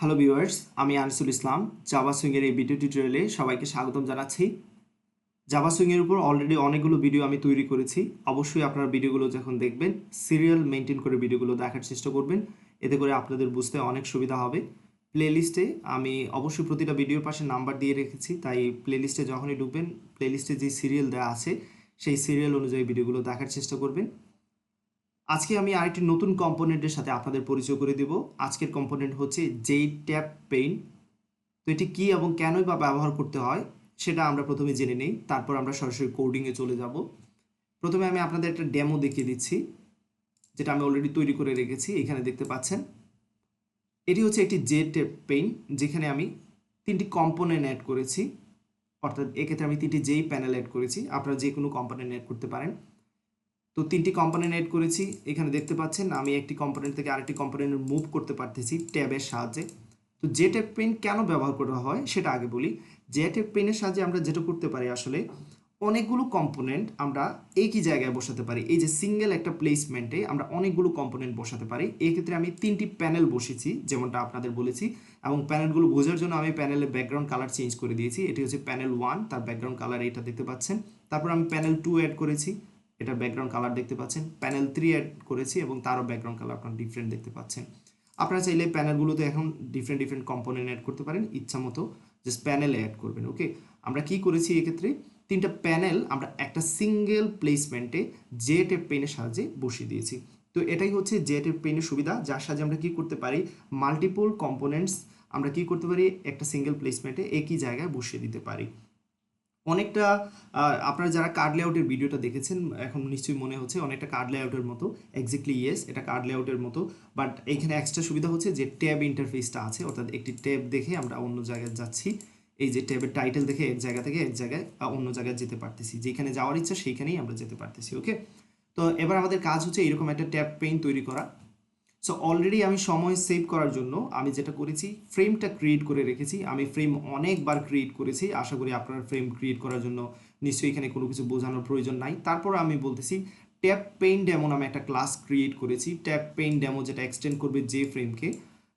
Hello viewers আমি আনিসুল ইসলাম। Java সুইংয়ের এই video টিউটোরিয়ালে সবাইকে স্বাগতম জানাচ্ছি। জাভা সুইংয়ের উপর অলরেডি অনেকগুলো ভিডিও আমি তৈরি করেছি। অবশ্যই আপনারা ভিডিওগুলো যখন দেখবেন সিরিয়াল মেনটেন করে ভিডিওগুলো দেখার চেষ্টা করবেন। এতে করে আপনাদের বুঝতে অনেক সুবিধা হবে। প্লেলিস্টে আমি অবশ্যই প্রতিটা ভিডিওর পাশে নাম্বার দিয়ে রেখেছি। তাই প্লেলিস্টে যখনই ঢুকবেন প্লেলিস্টে যে সিরিয়াল দেওয়া আছে, সেই সিরিয়াল অনুযায়ী ভিডিওগুলো দেখার চেষ্টা করবেন। আজকে আমি আরেকটি নতুন কম্পোনেন্টের সাথে আপনাদের পরিচয় করে দেব। আজকের কম্পোনেন্ট হচ্ছে যেই ট্যাপ পেইন তো এটি কী এবং কেনই বা ব্যবহার করতে হয়, সেটা আমরা প্রথমে জেনে নেই। তারপর আমরা সরাসরি কোডিংয়ে চলে যাব। প্রথমে আমি আপনাদের একটা ডেমো দেখিয়ে দিচ্ছি, যেটা আমি অলরেডি তৈরি করে রেখেছি, এখানে দেখতে পাচ্ছেন। এটি হচ্ছে একটি জে টেপ পেইন যেখানে আমি তিনটি কম্পোনেন্ট অ্যাড করেছি। অর্থাৎ এক্ষেত্রে আমি তিনটি যেই প্যানেল অ্যাড করেছি। আপনারা যে কোনো কম্পোনেন্ট অ্যাড করতে পারেন। তো তিনটি কম্পোনেন্ট এড করেছি। এখানে দেখতে পাচ্ছেন আমি একটি কম্পোনেন্ট থেকে আরেকটি কম্পোনেন্ট মুভ করতে পারতেছি ট্যাবের সাহায্যে। তো যে ট্যাব পেন কেন ব্যবহার করা হয় সেটা আগে বলি। যে ট্যাব পেনের সাহায্যে আমরা যেটা করতে পারি আসলে অনেকগুলো কম্পোনেন্ট আমরা একই জায়গায় বসাতে পারি। এই যে সিঙ্গেল একটা প্লেসমেন্টে আমরা অনেকগুলো কম্পোনেন্ট বসাতে পারি। এই ক্ষেত্রে আমি তিনটি প্যানেল বসেছি, যেমনটা আপনাদের বলেছি। এবং প্যানেলগুলো বোঝার জন্য আমি প্যানেলের ব্যাকগ্রাউন্ড কালার চেঞ্জ করে দিয়েছি। এটি হচ্ছে প্যানেল ওয়ান তার ব্যাকগ্রাউন্ড কালার এটা দেখতে পাচ্ছেন। তারপর আমি প্যানেল টু অ্যাড করেছি। এটা ব্যাকগ্রাউন্ড কালার দেখতে পাচ্ছেন। প্যানেল থ্রি অ্যাড করেছি এবং তারও ব্যাকগ্রাউন্ড কালার আপনার ডিফারেন্ট দেখতে পাচ্ছেন। আপনারা চাইলে প্যানেলগুলোতে এখন ডিফারেন্ট ডিফারেন্ট কম্পোনেন্ট অ্যাড করতে পারেন, ইচ্ছা মতো। জাস্ট প্যানেলে অ্যাড করবেন ওকে আমরা কি করেছি এক্ষেত্রে? তিনটা প্যানেল আমরা একটা সিঙ্গেল প্লেসমেন্টে জে টেপ পেনের সাহায্যে বসিয়ে দিয়েছি। তো এটাই হচ্ছে জে টেপ পেনের সুবিধা। যার সাহায্যে আমরা কি করতে পারি? মাল্টিপল কম্পোনেন্টস আমরা কি করতে পারি? একটা সিঙ্গেল প্লেসমেন্টে একই জায়গায় বসিয়ে দিতে পারি। অনেকটা আপনারা যারা কার্ড লেআউটের ভিডিওটা দেখেছেন, এখন নিশ্চয়ই মনে হচ্ছে অনেকটা কার্ড লেআউটের মতো এক্স্যাক্টলি ইয়েস এটা কার্ড লেআউটের মতো বাট এইখানে এক্সট্রা সুবিধা হচ্ছে যে ট্যাব ইন্টারফেসটা আছে, অর্থাৎ একটি ট্যাব দেখে আমরা অন্য জায়গায় যাচ্ছি, এই যে ট্যাবের টাইটেল দেখে এক জায়গা থেকে এক জায়গায় অন্য জায়গায় যেতে পারতেছি, যেখানে যাওয়ার ইচ্ছা সেইখানেই আমরা যেতে পারতেছি ওকে তো এবার আমাদের কাজ হচ্ছে এরকম একটা ট্যাব পেইন তৈরি করা সো অলরেডি আমি সময় সেভ করার জন্য আমি যেটা করেছি ফ্রেমটা ক্রিয়েট করে রেখেছি। আমি ফ্রেম অনেকবার ক্রিয়েট করেছি। আশা করি আপনার ফ্রেম ক্রিয়েট করার জন্য নিশ্চয়ই এখানে কোনো কিছু বোঝানোর প্রয়োজন নাই। তারপর আমি বলতেছি ট্যাপ পেইন ডেমো নামে একটা ক্লাস ক্রিয়েট করেছি। ট্যাপ পেইন ডেমো যেটা এক্সটেন্ড করবে যে ফ্রেমকে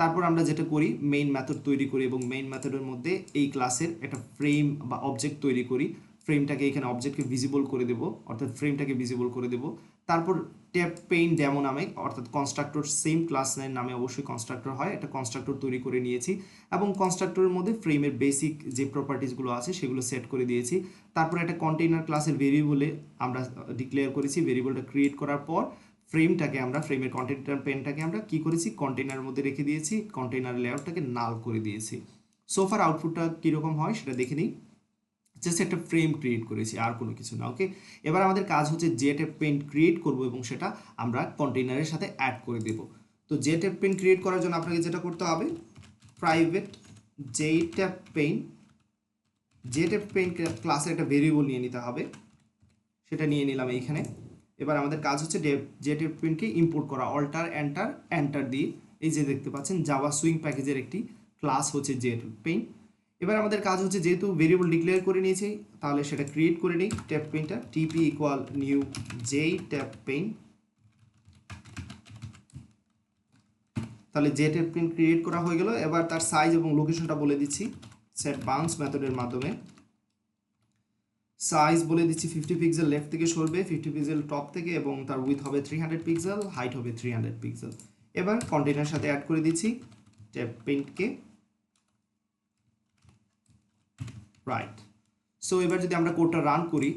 তারপর আমরা যেটা করি মেইন মেথড তৈরি করি এবং মেইন মেথডের মধ্যে এই ক্লাসের একটা ফ্রেম বা অবজেক্ট তৈরি করি। ফ্রেমটাকে এখানে অবজেক্টকে ভিজিবল করে দেবো। অর্থাৎ ফ্রেমটাকে ভিজিবল করে দেবো। তারপর ট্যাপ পেইন ডেমো নামে, অর্থাৎ কনস্ট্রাক্টর সেম ক্লাসের নামে অবশ্যই কনস্ট্রাক্টর হয়। একটা কনস্ট্রাক্টর তৈরি করে নিয়েছি এবং কনস্ট্রাক্টরের মধ্যে ফ্রেমের বেসিক যে প্রপার্টিসগুলো আছে সেগুলো সেট করে দিয়েছি। তারপর একটা কন্টেইনার ক্লাসের ভেরিয়েবলে আমরা ডিক্লেয়ার করেছি। ভেরিয়েবলটা ক্রিয়েট করার পর ফ্রেমটাকে আমরা ফ্রেমের কন্টেইনার পেনটাকে আমরা কি করেছি? কন্টেইনারের মধ্যে রেখে দিয়েছি। কন্টেইনার লেআউটটাকে নাল করে দিয়েছি। সোফার আউটপুটটা কীরকম হয় সেটা দেখে নিই। জাস্ট একটা ফ্রেম ক্রিয়েট করেছি, আর কোনো কিছু না ওকে এবার আমাদের কাজ হচ্ছে জেট পেন্ট ক্রিয়েট করব এবং সেটা আমরা কন্টেইনারের সাথে অ্যাড করে দেব। তো জেট পেন্ট ক্রিয়েট করার জন্য আপনাকে যেটা করতে হবে private J pane J tab pane ক্লাসের একটা ভেরিয়েবল নিয়ে নিতে হবে, সেটা নিয়ে নিলাম এইখানে। এবার আমাদের কাজ হচ্ছে জেট অ্যাপ পেনকে ইম্পোর্ট করা অল্টার এন্টার এন্টার দিয়ে, এই যে দেখতে পাচ্ছেন জাভা সুইং প্যাকেজের একটি ক্লাস হচ্ছে জেট পেন এবার আমাদের কাজ হচ্ছে যেহেতু ভেরিয়েবল ডিক্লেয়ার করে নিয়েছি, তাহলে সেটা ক্রিয়েট করে নিই ট্যাপ পেনটা TP equal new J tab pane তাহলে যে ট্যাপ পেন ক্রিয়েট করা হয়ে গেল। এবার তার সাইজ এবং লোকেশনটা বলে দিচ্ছি সেট বাউন্স মেথডের মাধ্যমে। সাইজ বলে দিচ্ছি ফিফটি পিক্সেল লেফট থেকে সরবে ফিফটি পিক্সেল টপ থেকে এবং তার উইথ হবে থ্রি হান্ড্রেড পিক্সেল হাইট হবে থ্রি হান্ড্রেড পিক্সেল এবার কন্টেনার সাথে অ্যাড করে দিচ্ছি ট্যাপ পেন্টকে রাইট সো এবার যদি আমরা কোডটা রান করি,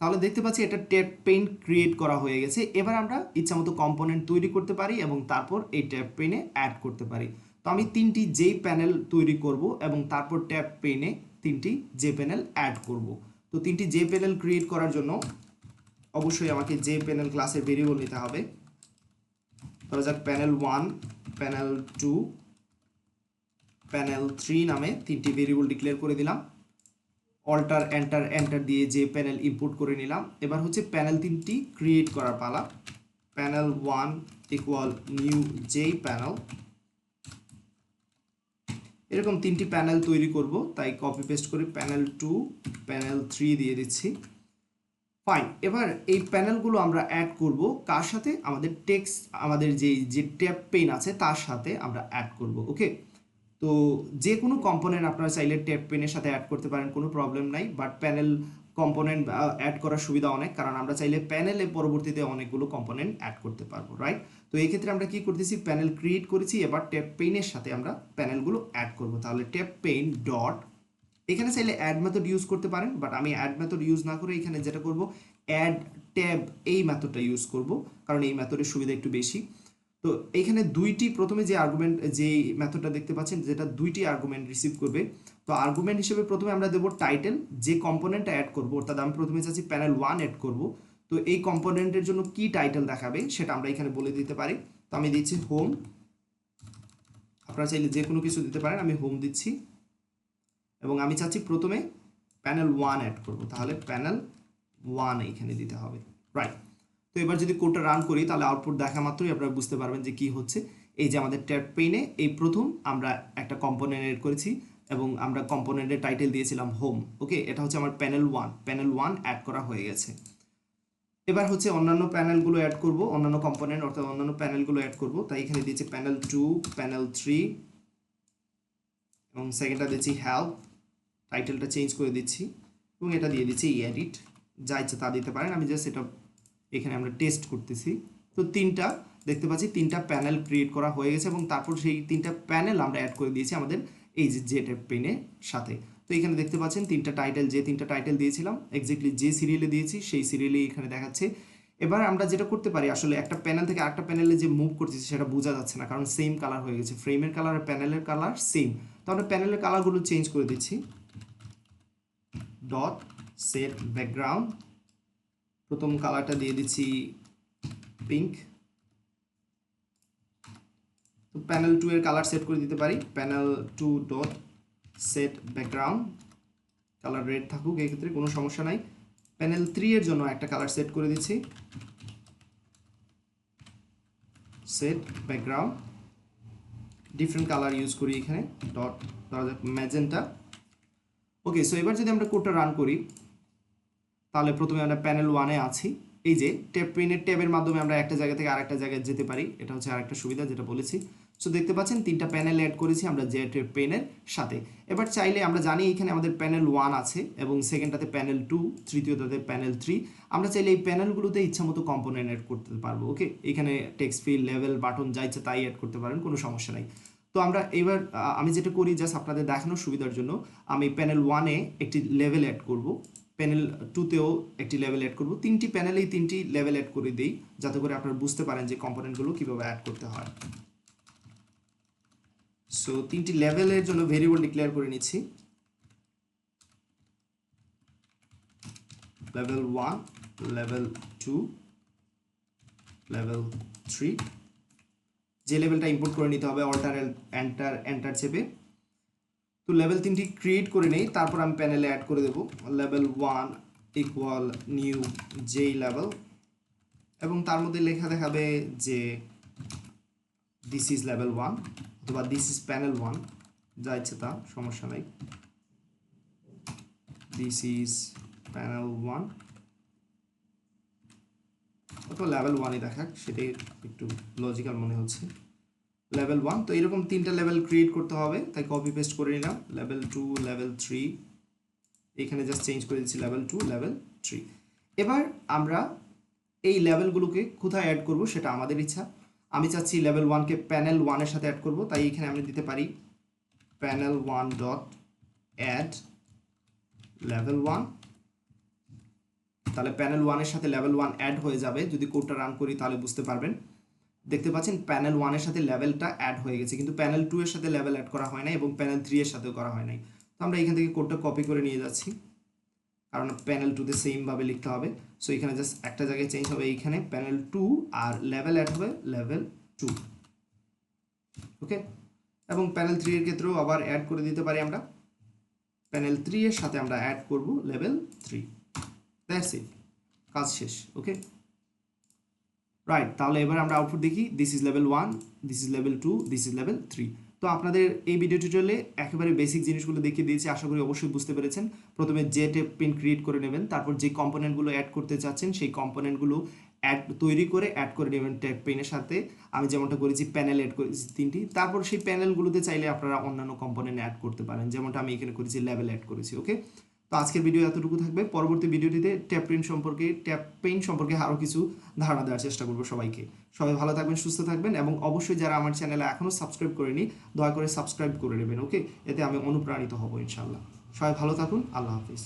তাহলে দেখতে পাচ্ছি এটা ট্যাপ পেন ক্রিয়েট করা হয়ে গেছে। এবার আমরা ইচ্ছামতো কম্পোনেন্ট তৈরি করতে পারি এবং তারপর এই ট্যাপ পেনে অ্যাড করতে পারি। তো আমি তিনটি যেই প্যানেল তৈরি করব এবং তারপর ট্যাপ পেনে তিনটি জে প্যানেল অ্যাড করব। তো তিনটি জে প্যানেল ক্রিয়েট করার জন্য অবশ্যই আমাকে জে প্যানেল ক্লাসের ভেরিয়েবল নিতে হবে। ধরা যাক panel one panel two panel three নামে তিনটি ভেরিয়েবল ডিক্লেয়ার করে দিলাম। অল্টার এন্টার এন্টার দিয়ে যে প্যানেল ইনপুট করে নিলাম। এবার হচ্ছে প্যানেল তিনটি ক্রিয়েট করার পালা। Panel one equal new J panel এরকম তিনটি প্যানেল তৈরি করব, তাই কপি পেস্ট করে প্যানেল টু প্যানেল থ্রি দিয়ে দিচ্ছি। ফাইন এবার এই প্যানেলগুলো আমরা অ্যাড করব কার সাথে আমাদের টেক্সট আমাদের যে যে ট্যাপ পেন আছে, তার সাথে আমরা অ্যাড করব ওকে তো যে কোনো কম্পোনেন্ট আপনারা চাইলে টেপ পেনের সাথে অ্যাড করতে পারেন, কোনো প্রবলেম নাই। বাট প্যানেল কম্পোনেন্ট অ্যাড করার সুবিধা অনেক, কারণ আমরা চাইলে প্যানেলে পরবর্তীতে অনেকগুলো কম্পোনেন্ট অ্যাড করতে পারব রাইট তো এই ক্ষেত্রে আমরা কি করতেছি প্যানেল ক্রিয়েট করেছি, এবার টেপ পেইনের সাথে আমরা প্যানেলগুলো অ্যাড করব। তাহলে টেপ পেইন ডট এখানে চাইলে অ্যাড মেথড ইউজ করতে পারেন বাট আমি অ্যাড মেথড ইউজ না করে এখানে যেটা করব অ্যাড ট্যাব এই মেথডটা ইউজ করব, কারণ এই মেথডের সুবিধা একটু বেশি। তো এইখানে দুইটি প্রথমে যে আর্গুমেন্ট যে মেথডটা দেখতে পাচ্ছেন, যেটা দুইটি আর্গুমেন্ট রিসিভ করবে, তো আর্গুমেন্ট হিসেবে প্রথমে আমরা দেবো টাইটেল যে কম্পোনেন্টটা অ্যাড করব, অর্থাৎ আমি প্রথমে চাচ্ছি প্যানেল ওয়ান অ্যাড করব, তো এই কম্পোনেন্টের জন্য কি টাইটেল দেখাবে সেটা আমরা এখানে বলে দিতে পারি। তো আমি দিচ্ছি হোম আপনারা চাইলে যে কোনো কিছু দিতে পারেন, আমি হোম দিচ্ছি, এবং আমি চাচ্ছি প্রথমে প্যানেল ওয়ান অ্যাড করব, তাহলে প্যানেল ওয়ান এইখানে দিতে হবে রাইট তো এবার যদি কোডটা রান করি, তাহলে আউটপুট দেখা মাত্রই আপনারা বুঝতে পারবেন যে কি হচ্ছে। এই যে আমাদের ট্যাব পেইনে এই প্রথম আমরা একটা কম্পোনেন্ট এড করেছি এবং আমরা কম্পোনেন্টের টাইটেল দিয়েছিলাম হোম ওকে এটা হচ্ছে আমার panel one panel one add করা হয়ে গেছে। এবার হচ্ছে অন্যান্য প্যানেলগুলো অ্যাড করব, অন্যান্য কম্পোনেন্ট অর্থাৎ অন্যান্য প্যানেলগুলো অ্যাড করব। তাই এখানে দিয়েছি প্যানেল টু প্যানেল থ্রি এবং সেকেন্ডটা দিচ্ছি হেল্প টাইটেলটা চেঞ্জ করে দিচ্ছি, এবং এটা দিয়ে দিচ্ছি এডিট যা ইচ্ছা তা দিতে পারেন। আমি জাস্ট এটা এখানে আমরা টেস্ট করতেছি। তো তিনটা, দেখতে পাচ্ছি তিনটা প্যানেল ক্রিয়েট করা হয়ে গেছে এবং তারপর সেই তিনটা প্যানেল আমরা অ্যাড করে দিয়েছি আমাদের এই যে জেট পেনের সাথে। তো এখানে দেখতে পাচ্ছেন তিনটা টাইটেল যে তিনটা টাইটেল দিয়েছিলাম এক্স্যাক্টলি যে সিরিয়ালে দিয়েছি, সেই সিরিয়ালে এখানে দেখাচ্ছে। এবার আমরা যেটা করতে পারি, আসলে একটা প্যানেল থেকে আরেকটা প্যানেলে যে মুভ করতেছি সেটা বোঝা যাচ্ছে না, কারণ সেম কালার হয়ে গেছে। ফ্রেমের কালার আর প্যানেলের কালার সেম তো আমরা প্যানেলের কালারগুলো চেঞ্জ করে দিচ্ছি। ডট সেট ব্যাকগ্রাউন্ড প্রথম কালারটা দিয়ে দিচ্ছি পিঙ্ক তো প্যানেল টু এর কালার সেট করে দিতে পারি। Panel two dot set background colour red থাকুক এক্ষেত্রে কোনো সমস্যা নাই। প্যানেল থ্রি এর জন্য একটা কালার সেট করে দিচ্ছি। Set background different colour use করি এখানে। ডট ধরা যাক ম্যাজেন্টা ওকে সো এবার যদি আমরা কোডটা রান করি তাহলে প্রথমে আমরা প্যানেল ওয়ানে আছি। এই যে ট্যাব পেনের ট্যাবের মাধ্যমে আমরা একটা জায়গা থেকে আরেকটা জায়গায় যেতে পারি। এটা হচ্ছে আরেকটা সুবিধা যেটা বলেছি। সো দেখতে পাচ্ছেন তিনটা প্যানেল অ্যাড করেছি আমরা ট্যাব পেনের সাথে। এবার চাইলে আমরা জানি এখানে আমাদের প্যানেল ওয়ান আছে এবং সেকেন্ডটাতে প্যানেল টু তৃতীয়টাতে প্যানেল থ্রি আমরা চাইলে এই প্যানেলগুলোতে ইচ্ছা মতো কম্পোনেন্ট অ্যাড করতে পারব ওকে এখানে টেক্সট ফিল লেভেল বাটন যা ইচ্ছা তাই অ্যাড করতে পারেন, কোনো সমস্যা নাই। তো আমরা এবার আমি যেটা করি জাস্ট আপনাদের দেখানোর সুবিধার জন্য আমি প্যানেল ওয়ানে একটি লেভেল অ্যাড করব। প্যানেল টুতেও একটি লেভেল অ্যাড করব। তিনটি প্যানেলেই তিনটি লেভেল অ্যাড করে দিই, যাতে করে আপনারা বুঝতে পারেন যে কম্পোনেন্টগুলো কীভাবে অ্যাড করতে হয়। সো তিনটি লেভেলের জন্য ভেরিয়েবল ডিক্লেয়ার করে নিচ্ছি। Level one level two level three যে লেভেলটা ইম্পোর্ট করে নিতে হবে অল্টার এন্টার এন্টার চেপে। তো লেভেল তিনটি ক্রিয়েট করে নেই, তারপর আমি প্যানেলে অ্যাড করে দেবো। লেভেল ওয়ান ইকুয়াল নিউ যেই লেভেল এবং তার মধ্যে লেখা দেখাবে যে দিস ইজ লেভেল ওয়ান অথবা দিস ইজ প্যানেল ওয়ান যা ইচ্ছে তা, সমস্যা নাই। দিস ইজ প্যানেল ওয়ান অথবা লেভেল ওয়ানই দেখাক, সেটাই একটু লজিক্যাল মনে হচ্ছে। লেভেল ওয়ান তো এরকম তিনটা লেভেল ক্রিয়েট করতে হবে, তাই কপি পেস্ট করে নিলাম। লেভেল টু লেভেল থ্রি এখানে জাস্ট চেঞ্জ করে দিচ্ছি লেভেল টু লেভেল থ্রি এবার আমরা এই লেভেলগুলোকে কোথায় অ্যাড করব সেটা আমাদের ইচ্ছা। আমি চাচ্ছি লেভেল ওয়ানকে প্যানেল ওয়ানের সাথে অ্যাড করব, তাই এখানে আমি দিতে পারি প্যানেল ওয়ান ডট অ্যাড লেভেল ওয়ান তাহলে প্যানেল ওয়ানের সাথে লেভেল ওয়ান অ্যাড হয়ে যাবে। যদি কোডটা রান করি তাহলে বুঝতে পারবেন। দেখতে পাচ্ছেন প্যানেল ওয়ানের সাথে লেভেলটা অ্যাড হয়ে গেছে। কিন্তু প্যানেল টু এর সাথে লেভেল অ্যাড করা হয় নাই এবং প্যানেল থ্রি এর সাথেও করা হয় নাই। তো আমরা এখান থেকে কোডটা কপি করে নিয়ে যাচ্ছি। কারণ প্যানেল টুতে সেমভাবে লিখতে হবে। সো এখানে জাস্ট একটা জায়গায় চেঞ্জ হবে এইখানে। প্যানেল টু আর লেভেল অ্যাড হবে লেভেল টু ওকে এবং প্যানেল থ্রি এর ক্ষেত্রেও আবার অ্যাড করে দিতে পারি আমরা। প্যানেল থ্রি এর সাথে আমরা অ্যাড করব লেভেল থ্রি দ্যাটস ইট কাজ শেষ। ওকে রাইট তাহলে এবার আমরা আউটপুট দেখি this is level one this is level two this is level three তো আপনাদের এই ভিডিও টিউটোরিয়ালে একেবারে বেসিক জিনিসগুলো দেখিয়ে দিয়েছি, আশা করি অবশ্যই বুঝতে পেরেছেন। প্রথমে জেট পিন ক্রিয়েট করে নেবেন, তারপর যে কম্পোনেন্টগুলো অ্যাড করতে চাচ্ছেন, সেই কম্পোনেন্টগুলো অ্যাড তৈরি করে অ্যাড করে নেবেন ট্যাগ পেনের সাথে। আমি যেমনটা করেছি প্যানেল অ্যাড করেছি তিনটি। তারপর সেই প্যানেলগুলোতে চাইলে আপনারা অন্যান্য কম্পোনেন্ট অ্যাড করতে পারেন, যেমনটা আমি এখানে করেছি লেভেল অ্যাড করেছি ওকে তো আজকের ভিডিও এতটুকু থাকবে। পরবর্তী ভিডিওটিতে ট্যাপ প্রিন্ট সম্পর্কে ট্যাপ পেইন্ট সম্পর্কে আরও কিছু ধারণা দেওয়ার চেষ্টা করব সবাইকে। সবাই ভালো থাকবেন, সুস্থ থাকবেন এবং অবশ্যই যারা আমার চ্যানেলে এখনও সাবস্ক্রাইব করেনি, দয়া করে সাবস্ক্রাইব করে নেবেন ওকে এতে আমি অনুপ্রাণিত হব ইনশাল্লাহ সবাই ভালো থাকুন, আল্লাহ হাফিজ।